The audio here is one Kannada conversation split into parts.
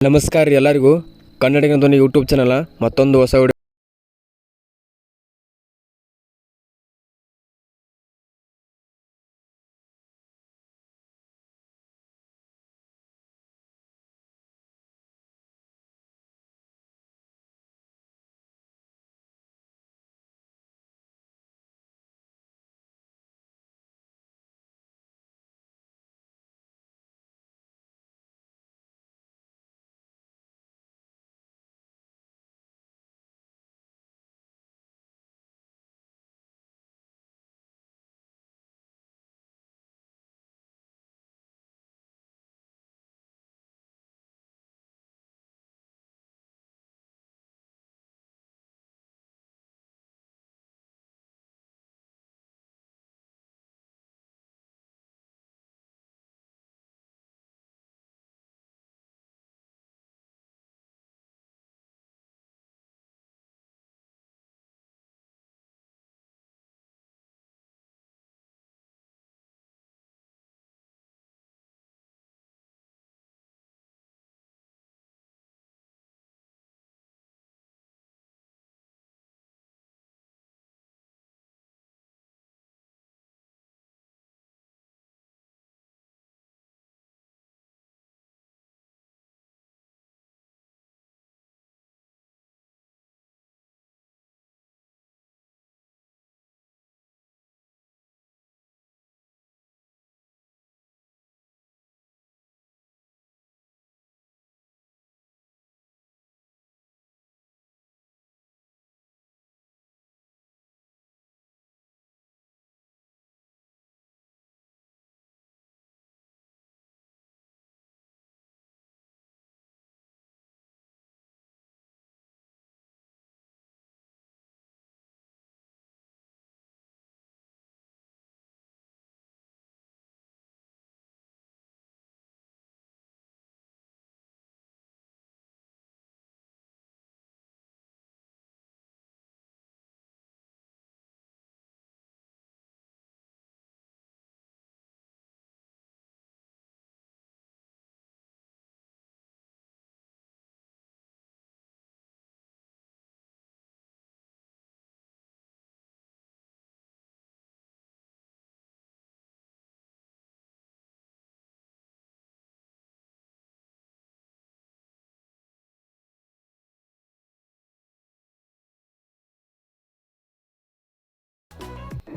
ನಮಸ್ಕಾರ ಎಲ್ಲರಿಗೂ. ಕನ್ನಡಿಗನ ಧ್ವನಿ ಯೂಟ್ಯೂಬ್ ಚಾನಲ್ ಮತ್ತೊಂದು ಹೊಸ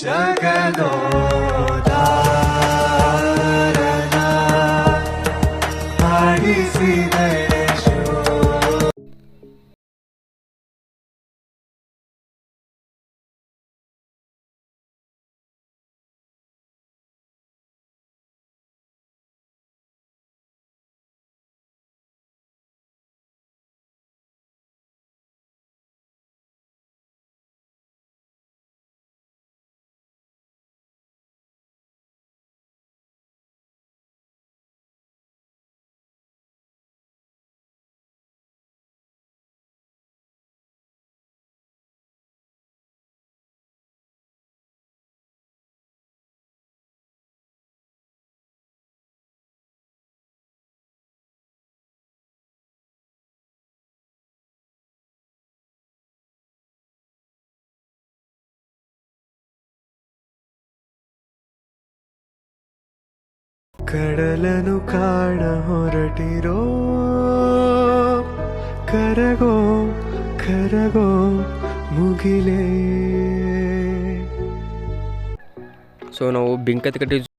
ಜಗದೋದಾರನ ಆಡಿಸಿದಳೆ ಕಡಲನು ಕಾಣ ಹೊರಟಿರೋ. ಕರಗೋ ಕರಗೋ ಮುಗಿಲೇ. ಸೊ ನಾವು ಬಿಂಕತ್ಕಟ್ಟಿ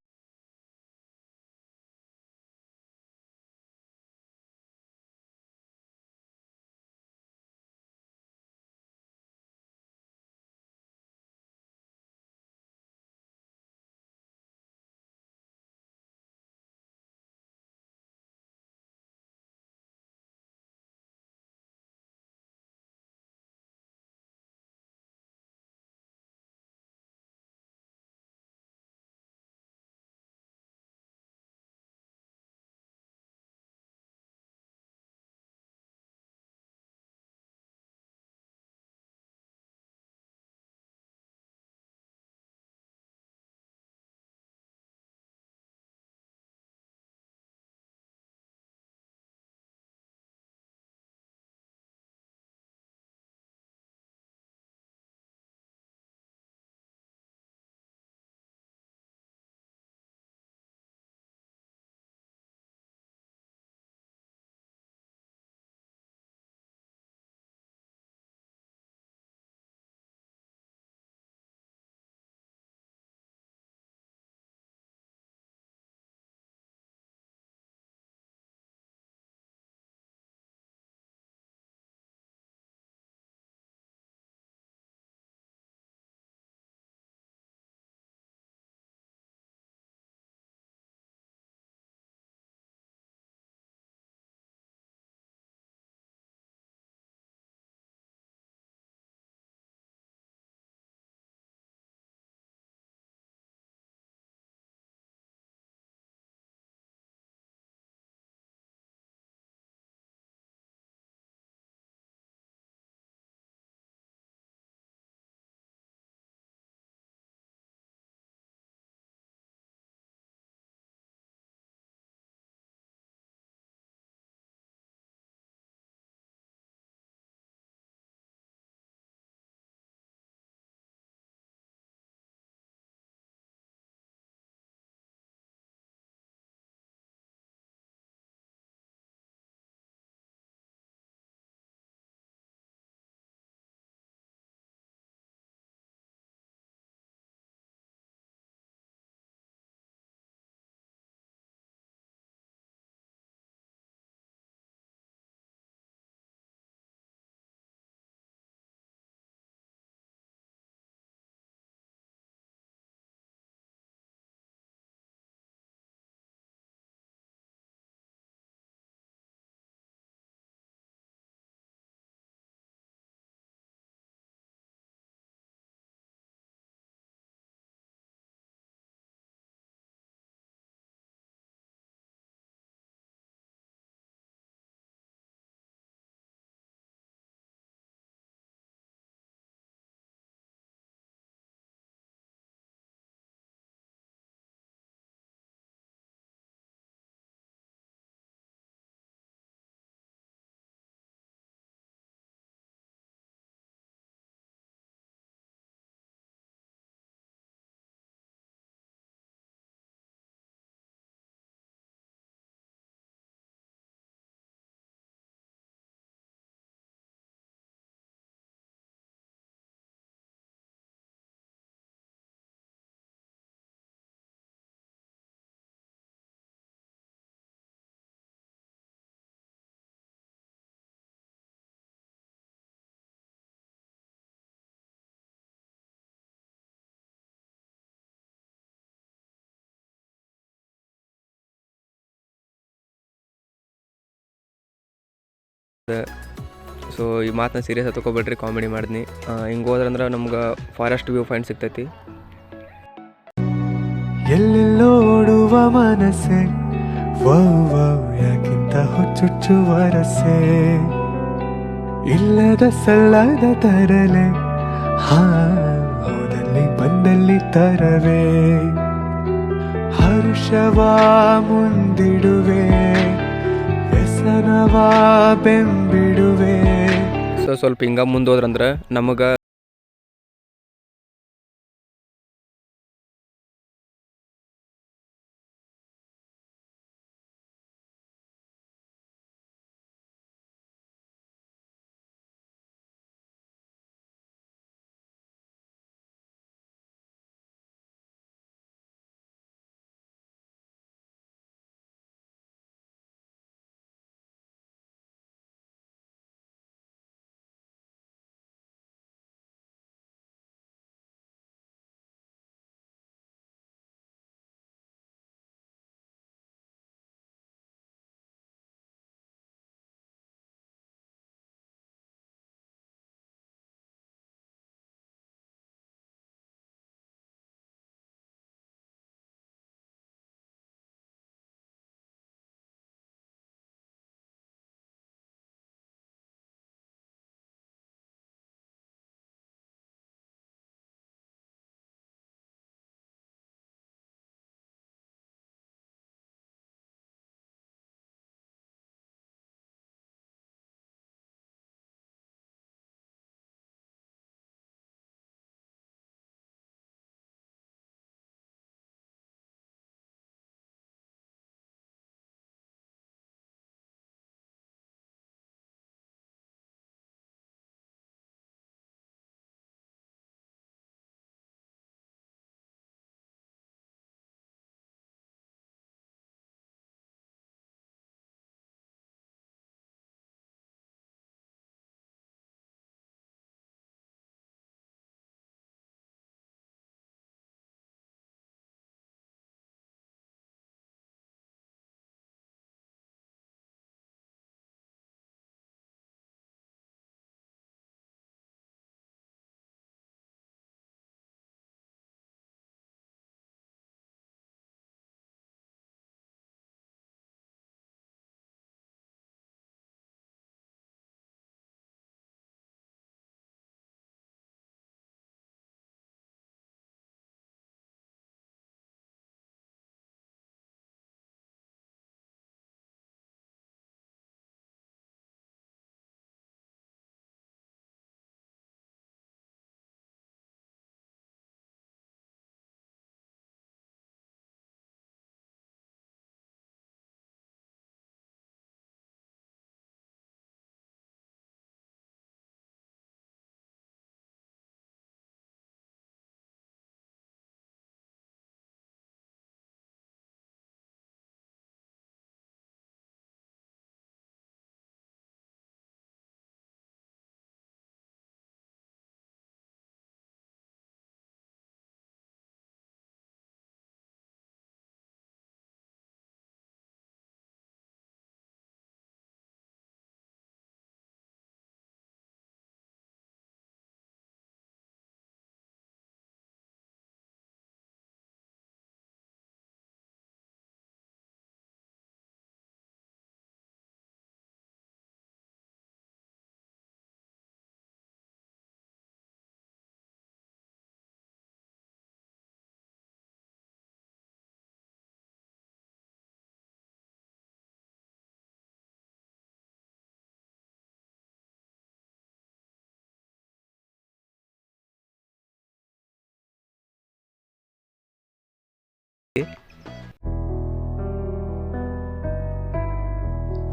ಸೊ ಈ ಮಾತನ್ನ ಸೀರಿಯಸ್ ತಗೋಬೇಡ್ರಿ ಕಾಮಿಡಿ ಮಾಡಿದ್ನಿ. ಹಿಂಗೆ ಹೋದ್ರಂದ್ರೆ ನಮ್ಗೆ ಫಾರೆಸ್ಟ್ ವ್ಯೂ ಪಾಯಿಂಟ್ ಸಿಗ್ತೈತಿ. ಎಲ್ಲೆಲ್ಲೋಡುವ ಮನಸ್ಸೆ? ಯಾಕಿಂತ ಹುಚ್ಚುಚ್ಚುವ ರಸೆ ಇಲ್ಲದ ಸಲ್ಲದ ತರಲೆ? ಹಾ, ಹೋದಲ್ಲಿ ಬಂದಲ್ಲಿ ತರವೇ? ಹರ್ಷವಾ ಮುಂದಿಡುವೆ? ಬೆಂಬಿಡುವೆ? ಸ್ವಲ್ಪ ಹಿಂಗೆ ಮುಂದೆ ನಮಗ ನಮಗೆ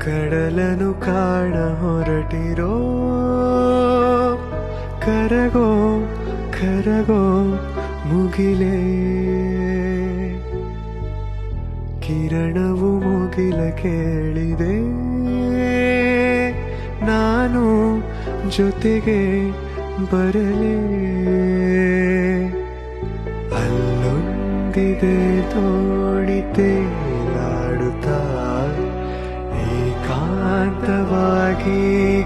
ಕಡಲನು ಕಾಣ ಹೊರಟಿರೋ. ಕರಗೋ ಕರಗೋ ಮುಗಿಲೇ. ಕಿರಣವು ಮುಗಿಲ ಕೇಳಿದೆ. ನಾನು ಜೊತೆಗೆ ಬರಲೇ. ಅಲ್ಲೊಂದಿದೆ ತೋಡಿ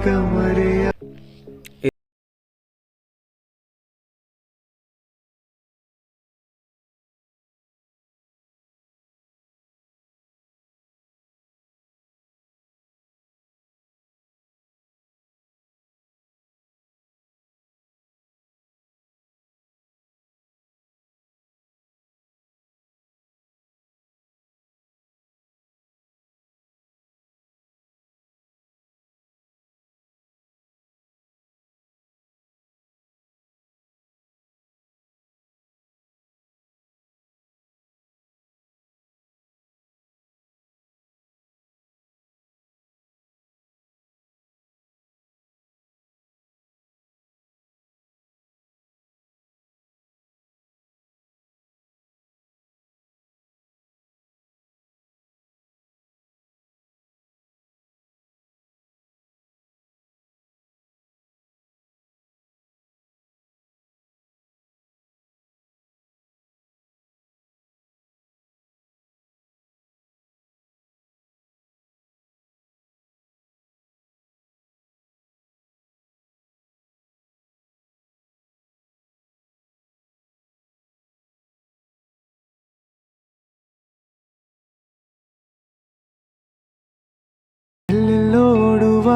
कमरे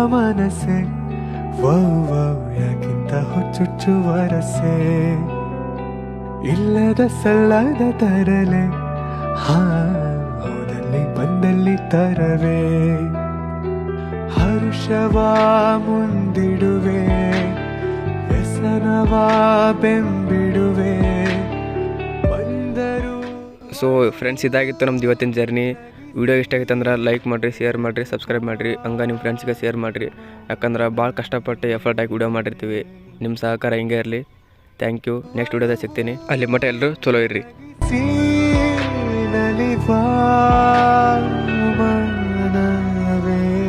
ಮನಸ್ಸೆ. ಯಾಕಿಂತ ಹುಚ್ಚುಚ್ಚು ವರಸೆ ಇಲ್ಲದ ಸಲ್ಲದ ತರಲೆ. ಹಾ, ಹೋದಲ್ಲಿ ಬಂದಲ್ಲಿ ತರವೇ. ಹರ್ಷವ ಮುಂದಿಡುವೆ. ವ್ಯಸನವ ಬೆಂಬಿಡುವೆ. ಬಂದರು ಸೊ ಫ್ರೆಂಡ್ಸ್ ಇದಾಗಿತ್ತು ನಮ್ದು ಇವತ್ತಿನ ಜರ್ನಿ ವಿಡಿಯೋ ಇಷ್ಟ ಆಗಿತ್ತು ಅಂದ್ರೆ ಲೈಕ್ ಮಾಡಿರಿ ಶೇರ್ ಮಾಡಿರಿ ಸಬ್ಸ್ಕ್ರೈಬ್ ಮಾಡಿರಿ. ಹಂಗೆ ನಿಮ್ಮ ಫ್ರೆಂಡ್ಸ್ಗೆ ಶೇರ್ ಮಾಡಿರಿ. ಯಾಕಂದ್ರೆ ಭಾಳ ಕಷ್ಟಪಟ್ಟು ಎಫರ್ಟ್ ಆಗಿ ವಿಡಿಯೋ ಮಾಡಿರ್ತೀವಿ. ನಿಮ್ಮ ಸಹಕಾರ ಹಿಂಗೆ ಇರಲಿ. ಥ್ಯಾಂಕ್ ಯು ನೆಕ್ಸ್ಟ್ ವಿಡಿಯೋದಾಗ ಸಿಗ್ತೀನಿ. ಅಲ್ಲಿ ಮಟ್ಟ ಎಲ್ಲರೂ ಚಲೋ ಇರ್ರಿ.